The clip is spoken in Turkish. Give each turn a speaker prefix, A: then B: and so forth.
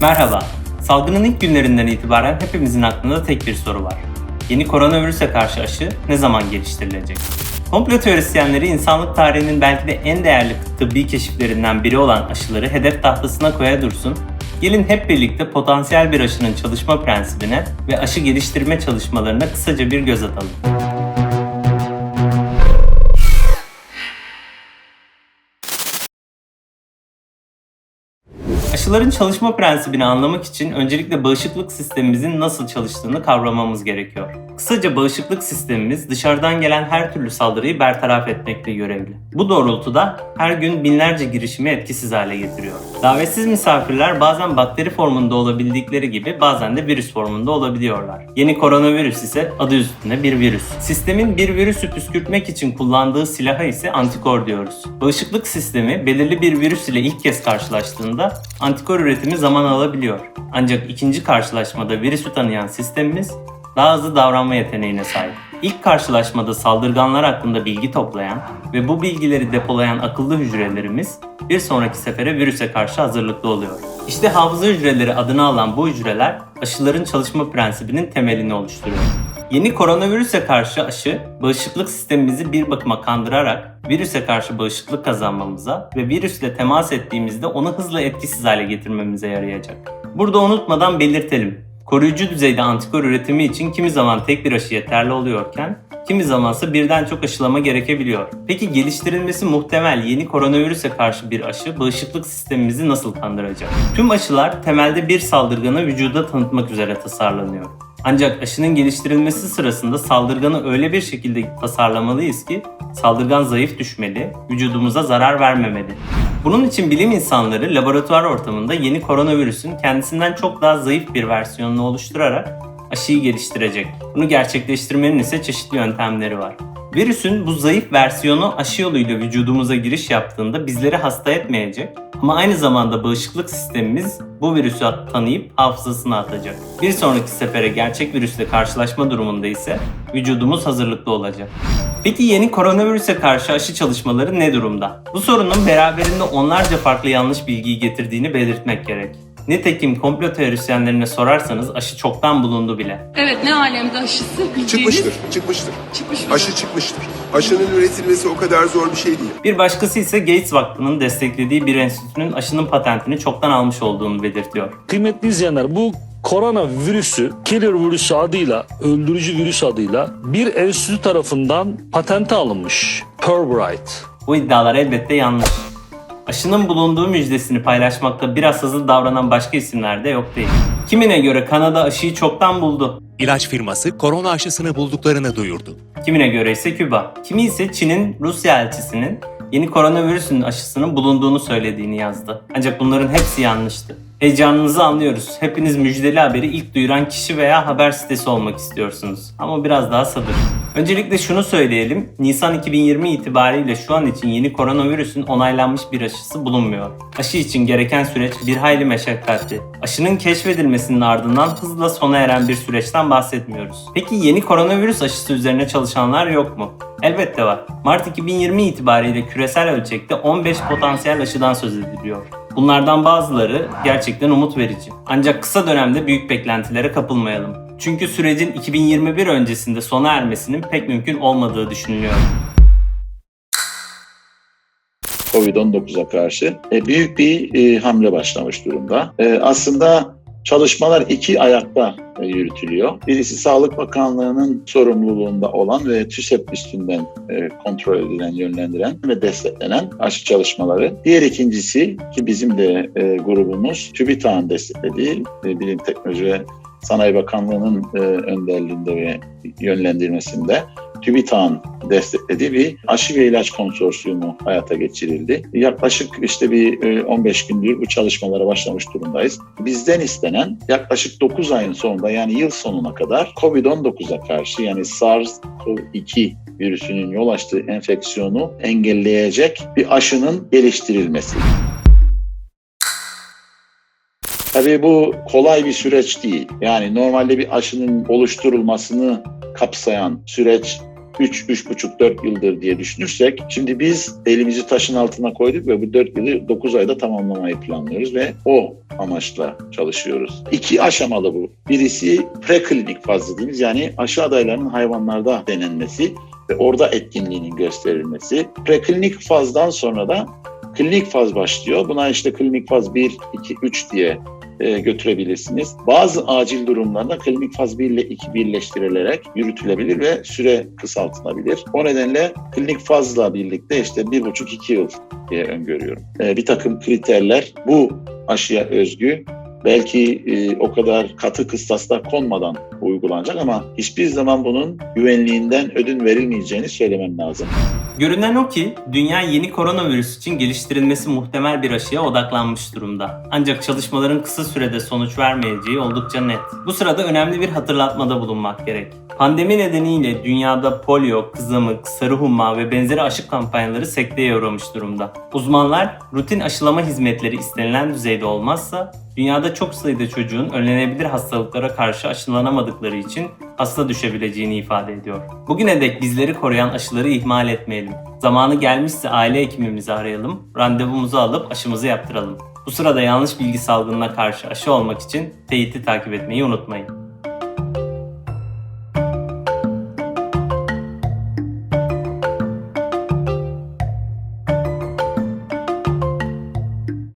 A: Merhaba. Salgının ilk günlerinden itibaren hepimizin aklında tek bir soru var. Yeni koronavirüse karşı aşı ne zaman geliştirilecek? Komplo teorisyenleri insanlık tarihinin belki de en değerli tıbbi keşiflerinden biri olan aşıları hedef tahtasına koya dursun, gelin hep birlikte potansiyel bir aşının çalışma prensibine ve aşı geliştirme çalışmalarına kısaca bir göz atalım. Aşıların çalışma prensibini anlamak için öncelikle bağışıklık sistemimizin nasıl çalıştığını kavramamız gerekiyor. Kısaca bağışıklık sistemimiz dışarıdan gelen her türlü saldırıyı bertaraf etmekle görevli. Bu doğrultuda her gün binlerce girişimi etkisiz hale getiriyor. Davetsiz misafirler bazen bakteri formunda olabildikleri gibi bazen de virüs formunda olabiliyorlar. Yeni koronavirüs ise adı üstünde bir virüs. Sistemin bir virüsü püskürtmek için kullandığı silaha ise antikor diyoruz. Bağışıklık sistemi belirli bir virüs ile ilk kez karşılaştığında antikor üretimi zaman alabiliyor. Ancak ikinci karşılaşmada virüsü tanıyan sistemimiz daha hızlı davranma yeteneğine sahip. İlk karşılaşmada saldırganlar hakkında bilgi toplayan ve bu bilgileri depolayan akıllı hücrelerimiz bir sonraki sefere virüse karşı hazırlıklı oluyor. İşte hafıza hücreleri adını alan bu hücreler aşıların çalışma prensibinin temelini oluşturuyor. Yeni koronavirüse karşı aşı, bağışıklık sistemimizi bir bakıma kandırarak virüse karşı bağışıklık kazanmamıza ve virüsle temas ettiğimizde onu hızla etkisiz hale getirmemize yarayacak. Burada unutmadan belirtelim. Koruyucu düzeyde antikor üretimi için kimi zaman tek bir aşı yeterli oluyorken, kimi zamansa birden çok aşılama gerekebiliyor. Peki geliştirilmesi muhtemel yeni koronavirüse karşı bir aşı bağışıklık sistemimizi nasıl kandıracak? Tüm aşılar temelde bir saldırganı vücuda tanıtmak üzere tasarlanıyor. Ancak aşının geliştirilmesi sırasında saldırganı öyle bir şekilde tasarlamalıyız ki saldırgan zayıf düşmeli, vücudumuza zarar vermemeli. Bunun için bilim insanları laboratuvar ortamında yeni koronavirüsün kendisinden çok daha zayıf bir versiyonunu oluşturarak aşıyı geliştirecek. Bunu gerçekleştirmenin ise çeşitli yöntemleri var. Virüsün bu zayıf versiyonu aşı yoluyla vücudumuza giriş yaptığında bizleri hasta etmeyecek ama aynı zamanda bağışıklık sistemimiz bu virüsü tanıyıp hafızasına atacak. Bir sonraki sefere gerçek virüsle karşılaşma durumunda ise vücudumuz hazırlıklı olacak. Peki yeni koronavirüse karşı aşı çalışmaları ne durumda? Bu sorunun beraberinde onlarca farklı yanlış bilgiyi getirdiğini belirtmek gerek. Nitekim komplo teorisyenlerine sorarsanız aşı çoktan bulundu bile.
B: Evet ne alemde aşısı bildiğiniz
C: Çıkmıştır, çıkmıştır.
B: çıkmış mı?
C: Aşı çıkmıştır. Aşının üretilmesi o kadar zor bir şey değil.
A: Bir başkası ise Gates Vakfı'nın desteklediği bir enstitünün aşının patentini çoktan almış olduğunu belirtiyor.
D: Kıymetli izleyenler bu korona virüsü, killer virüsü adıyla, öldürücü virüs adıyla bir enstitü tarafından patente alınmış. Purbright.
A: Bu iddialar elbette yanlış. Aşının bulunduğu müjdesini paylaşmakta biraz hızlı davranan başka isimler de yok değil. Kimine göre Kanada aşıyı çoktan buldu.
E: İlaç firması korona aşısını bulduklarını duyurdu.
A: Kimine göre ise Küba. Kimi ise Çin'in Rusya elçisinin yeni koronavirüsün aşısının bulunduğunu söylediğini yazdı. Ancak bunların hepsi yanlıştı. Heyecanınızı anlıyoruz. Hepiniz müjdeli haberi ilk duyuran kişi veya haber sitesi olmak istiyorsunuz. Ama biraz daha sabır. Öncelikle şunu söyleyelim. Nisan 2020 itibariyle şu an için yeni koronavirüsün onaylanmış bir aşısı bulunmuyor. Aşı için gereken süreç bir hayli meşakkatli. Aşının keşfedilmesinin ardından hızla sona eren bir süreçten bahsetmiyoruz. Peki yeni koronavirüs aşısı üzerine çalışanlar yok mu? Elbette var. Mart 2020 itibariyle küresel ölçekte 15 potansiyel aşıdan söz ediliyor. Bunlardan bazıları gerçekten umut verici. Ancak kısa dönemde büyük beklentilere kapılmayalım. Çünkü sürecin 2021 öncesinde sona ermesinin pek mümkün olmadığı düşünülüyor.
F: Covid-19'a karşı e, büyük bir e, hamle başlamış durumda. E, aslında çalışmalar iki ayakta e, yürütülüyor. Birisi Sağlık Bakanlığı'nın sorumluluğunda olan ve TÜSEP üstünden e, kontrol edilen, yönlendiren ve desteklenen aşı çalışmaları. Diğer ikincisi ki bizim de e, grubumuz TÜBİTAK'ın desteklediği Bilim Teknoloji ve Sanayi Bakanlığı'nın önderliğinde ve yönlendirmesinde TÜBİTAK'ın desteklediği bir aşı ve ilaç konsorsiyumu hayata geçirildi. Yaklaşık işte bir e, 15 gündür bu çalışmalara başlamış durumdayız. Bizden istenen yaklaşık 9 ayın sonunda yani yıl sonuna kadar COVID-19'a karşı yani SARS-CoV-2 virüsünün yol açtığı enfeksiyonu engelleyecek bir aşının geliştirilmesi. Tabii bu kolay bir süreç değil. Yani normalde bir aşının oluşturulmasını kapsayan süreç 3, 3,5-4 yıldır diye düşünürsek şimdi biz elimizi taşın altına koyduk ve bu 4 yılı 9 ayda tamamlamayı planlıyoruz ve o amaçla çalışıyoruz. İki aşamalı bu. Birisi preklinik faz dediğimiz yani aşı adaylarının hayvanlarda denenmesi ve orada etkinliğinin gösterilmesi. Preklinik fazdan sonra da klinik faz başlıyor. Buna işte klinik faz 1, 2, 3 diye e, götürebilirsiniz. Bazı acil durumlarda klinik faz 1 ile 2 birleştirilerek yürütülebilir ve süre kısaltılabilir. O nedenle klinik fazla birlikte işte 1,5-2 yıl diye öngörüyorum. E, bir takım kriterler bu aşıya özgü belki e, o kadar katı kıstaslar konmadan uygulanacak ama hiçbir zaman bunun güvenliğinden ödün verilmeyeceğini söylemem lazım.
A: Görünen o ki dünya yeni koronavirüs için geliştirilmesi muhtemel bir aşıya odaklanmış durumda. Ancak çalışmaların kısa sürede sonuç vermeyeceği oldukça net. Bu sırada önemli bir hatırlatmada bulunmak gerek. Pandemi nedeniyle dünyada polio, kızamık, sarı humma ve benzeri aşı kampanyaları sekteye uğramış durumda. Uzmanlar rutin aşılama hizmetleri istenilen düzeyde olmazsa dünyada çok sayıda çocuğun önlenebilir hastalıklara karşı aşılanamadıkları için hasta düşebileceğini ifade ediyor. Bugüne dek bizleri koruyan aşıları ihmal etmeyelim. Zamanı gelmişse aile hekimimizi arayalım, randevumuzu alıp aşımızı yaptıralım. Bu sırada yanlış bilgi salgınına karşı aşı olmak için teyiti takip etmeyi unutmayın.